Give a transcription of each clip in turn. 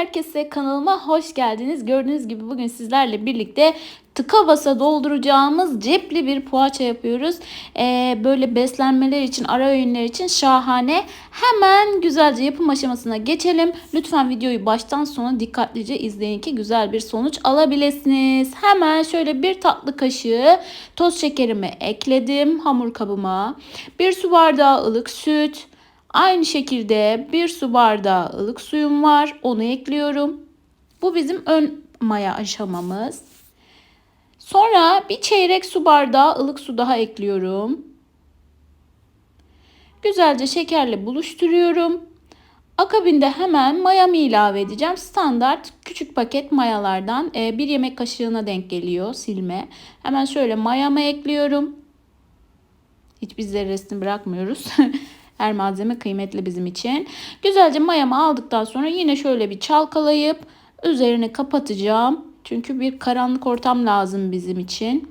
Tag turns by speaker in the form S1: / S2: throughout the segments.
S1: herkese kanalıma hoş geldiniz. Gördüğünüz gibi bugün sizlerle birlikte tıka basa dolduracağımız cepli bir poğaça yapıyoruz. Ee, böyle beslenmeler için, ara öğünler için şahane. Hemen güzelce yapım aşamasına geçelim. Lütfen videoyu baştan sona dikkatlice izleyin ki güzel bir sonuç alabilirsiniz. Hemen şöyle bir tatlı kaşığı toz şekerimi ekledim hamur kabıma. Bir su bardağı ılık süt, Aynı şekilde bir su bardağı ılık suyum var. Onu ekliyorum. Bu bizim ön maya aşamamız. Sonra bir çeyrek su bardağı ılık su daha ekliyorum. Güzelce şekerle buluşturuyorum. Akabinde hemen mayamı ilave edeceğim. Standart küçük paket mayalardan e, bir yemek kaşığına denk geliyor silme. Hemen şöyle mayamı ekliyorum. Hiçbir zerresini bırakmıyoruz. Her malzeme kıymetli bizim için. Güzelce mayamı aldıktan sonra yine şöyle bir çalkalayıp üzerini kapatacağım. Çünkü bir karanlık ortam lazım bizim için.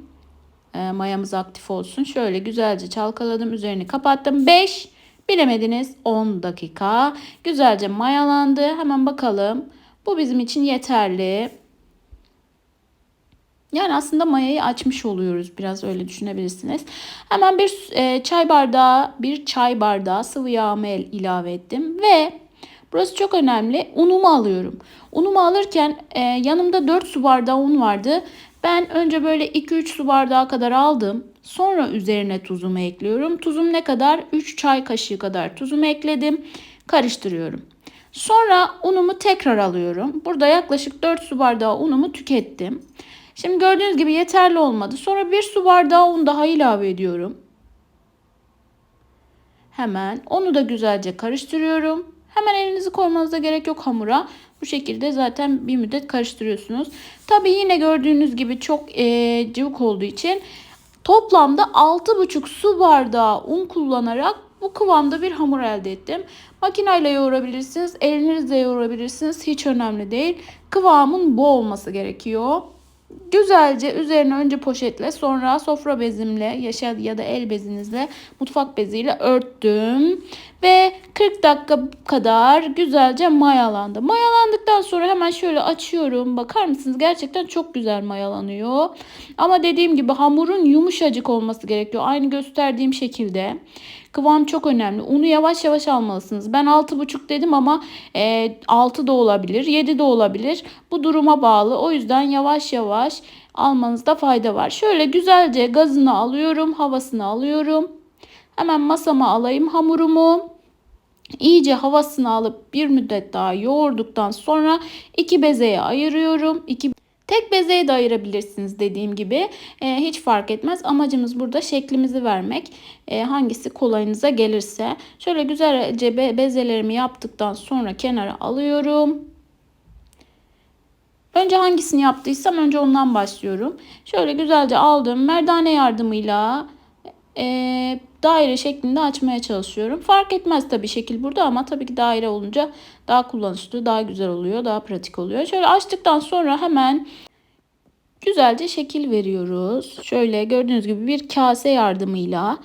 S1: E, mayamız aktif olsun. Şöyle güzelce çalkaladım. Üzerini kapattım. 5 bilemediniz 10 dakika. Güzelce mayalandı. Hemen bakalım. Bu bizim için yeterli. Yani aslında mayayı açmış oluyoruz. Biraz öyle düşünebilirsiniz. Hemen bir e, çay bardağı, bir çay bardağı sıvı yağımı ilave ettim ve burası çok önemli. Unumu alıyorum. Unumu alırken e, yanımda 4 su bardağı un vardı. Ben önce böyle 2-3 su bardağı kadar aldım. Sonra üzerine tuzumu ekliyorum. Tuzum ne kadar? 3 çay kaşığı kadar tuzumu ekledim. Karıştırıyorum. Sonra unumu tekrar alıyorum. Burada yaklaşık 4 su bardağı unumu tükettim. Şimdi gördüğünüz gibi yeterli olmadı. Sonra bir su bardağı un daha ilave ediyorum. Hemen onu da güzelce karıştırıyorum. Hemen elinizi koymanıza gerek yok hamura. Bu şekilde zaten bir müddet karıştırıyorsunuz. Tabii yine gördüğünüz gibi çok e, cıvık olduğu için toplamda 6,5 su bardağı un kullanarak bu kıvamda bir hamur elde ettim. Makineyle yoğurabilirsiniz, elinizle yoğurabilirsiniz. Hiç önemli değil. Kıvamın bu olması gerekiyor. Güzelce üzerine önce poşetle sonra sofra bezimle yaşa ya da el bezinizle mutfak beziyle örttüm. Ve 40 dakika kadar güzelce mayalandı. Mayalandıktan sonra hemen şöyle açıyorum. Bakar mısınız? Gerçekten çok güzel mayalanıyor. Ama dediğim gibi hamurun yumuşacık olması gerekiyor. Aynı gösterdiğim şekilde. Kıvam çok önemli. Unu yavaş yavaş almalısınız. Ben 6,5 dedim ama e, 6 da olabilir, 7 de olabilir. Bu duruma bağlı. O yüzden yavaş yavaş almanızda fayda var. Şöyle güzelce gazını alıyorum, havasını alıyorum. Hemen masama alayım hamurumu. İyice havasını alıp bir müddet daha yoğurduktan sonra iki bezeye ayırıyorum. İki Tek bezeye de ayırabilirsiniz dediğim gibi. E, hiç fark etmez. Amacımız burada şeklimizi vermek. E, hangisi kolayınıza gelirse. Şöyle güzelce be bezelerimi yaptıktan sonra kenara alıyorum. Önce hangisini yaptıysam önce ondan başlıyorum. Şöyle güzelce aldım. Merdane yardımıyla e, daire şeklinde açmaya çalışıyorum. Fark etmez tabii şekil burada ama tabii ki daire olunca daha kullanışlı, daha güzel oluyor, daha pratik oluyor. Şöyle açtıktan sonra hemen güzelce şekil veriyoruz. Şöyle gördüğünüz gibi bir kase yardımıyla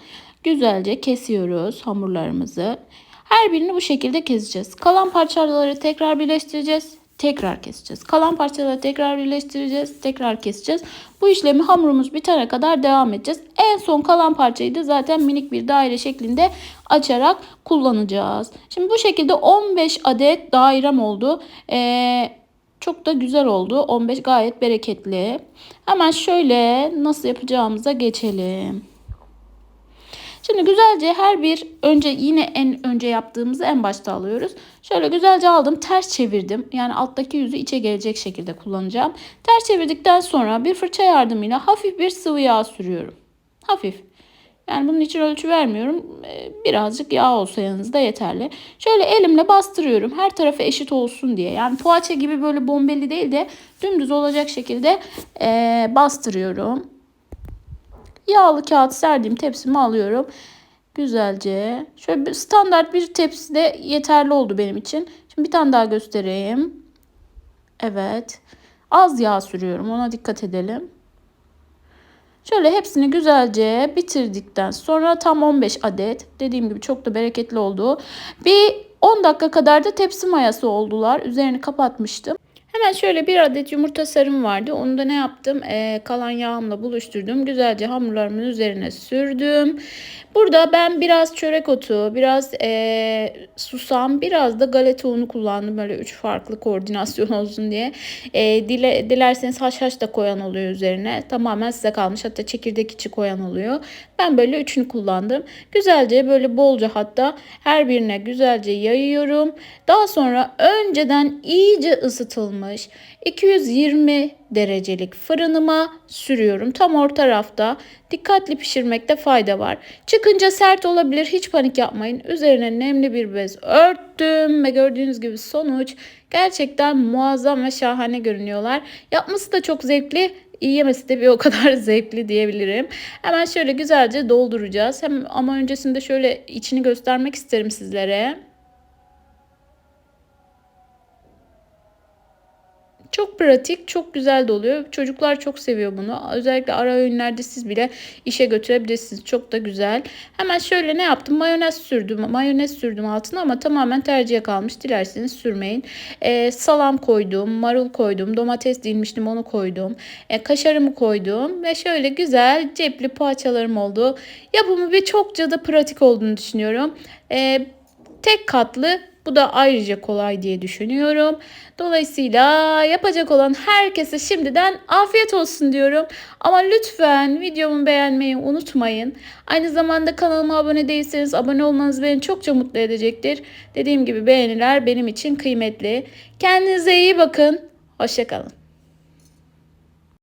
S1: güzelce kesiyoruz hamurlarımızı. Her birini bu şekilde keseceğiz. Kalan parçaları tekrar birleştireceğiz tekrar keseceğiz. Kalan parçaları tekrar birleştireceğiz. Tekrar keseceğiz. Bu işlemi hamurumuz bitene kadar devam edeceğiz. En son kalan parçayı da zaten minik bir daire şeklinde açarak kullanacağız. Şimdi bu şekilde 15 adet dairem oldu. Ee, çok da güzel oldu. 15 gayet bereketli. Hemen şöyle nasıl yapacağımıza geçelim. Şimdi güzelce her bir önce yine en önce yaptığımızı en başta alıyoruz. Şöyle güzelce aldım ters çevirdim. Yani alttaki yüzü içe gelecek şekilde kullanacağım. Ters çevirdikten sonra bir fırça yardımıyla hafif bir sıvı yağ sürüyorum. Hafif. Yani bunun için ölçü vermiyorum. Ee, birazcık yağ olsa yanınızda yeterli. Şöyle elimle bastırıyorum. Her tarafı eşit olsun diye. Yani poğaça gibi böyle bombeli değil de dümdüz olacak şekilde ee, bastırıyorum. Yağlı kağıt serdiğim tepsimi alıyorum. Güzelce. Şöyle bir standart bir tepsi de yeterli oldu benim için. Şimdi bir tane daha göstereyim. Evet. Az yağ sürüyorum. Ona dikkat edelim. Şöyle hepsini güzelce bitirdikten sonra tam 15 adet dediğim gibi çok da bereketli oldu. Bir 10 dakika kadar da tepsi mayası oldular. Üzerini kapatmıştım. Hemen şöyle bir adet yumurta sarım vardı. Onu da ne yaptım? Ee, kalan yağımla buluşturdum. Güzelce hamurlarımın üzerine sürdüm. Burada ben biraz çörek otu, biraz ee, susam, biraz da galeta unu kullandım. Böyle üç farklı koordinasyon olsun diye. E, dile, dilerseniz haşhaş da koyan oluyor üzerine. Tamamen size kalmış. Hatta çekirdek içi koyan oluyor. Ben böyle üçünü kullandım. Güzelce böyle bolca hatta her birine güzelce yayıyorum. Daha sonra önceden iyice ısıtılmış 220 derecelik fırınıma sürüyorum. Tam orta rafta. Dikkatli pişirmekte fayda var. Çıkınca sert olabilir. Hiç panik yapmayın. Üzerine nemli bir bez örttüm ve gördüğünüz gibi sonuç gerçekten muazzam ve şahane görünüyorlar. Yapması da çok zevkli. Yemesi de bir o kadar zevkli diyebilirim. Hemen şöyle güzelce dolduracağız. Hem ama öncesinde şöyle içini göstermek isterim sizlere. Çok pratik, çok güzel de oluyor. Çocuklar çok seviyor bunu. Özellikle ara öğünlerde siz bile işe götürebilirsiniz. Çok da güzel. Hemen şöyle ne yaptım? Mayonez sürdüm. Mayonez sürdüm altına ama tamamen tercihe kalmış. Dilerseniz sürmeyin. Ee, salam koydum, marul koydum, domates dilmiştim onu koydum. Ee, kaşarımı koydum ve şöyle güzel cepli poğaçalarım oldu. Yapımı bir çokça da pratik olduğunu düşünüyorum. Ee, tek katlı bu da ayrıca kolay diye düşünüyorum. Dolayısıyla yapacak olan herkese şimdiden afiyet olsun diyorum. Ama lütfen videomu beğenmeyi unutmayın. Aynı zamanda kanalıma abone değilseniz abone olmanız beni çokça mutlu edecektir. Dediğim gibi beğeniler benim için kıymetli. Kendinize iyi bakın. Hoşçakalın.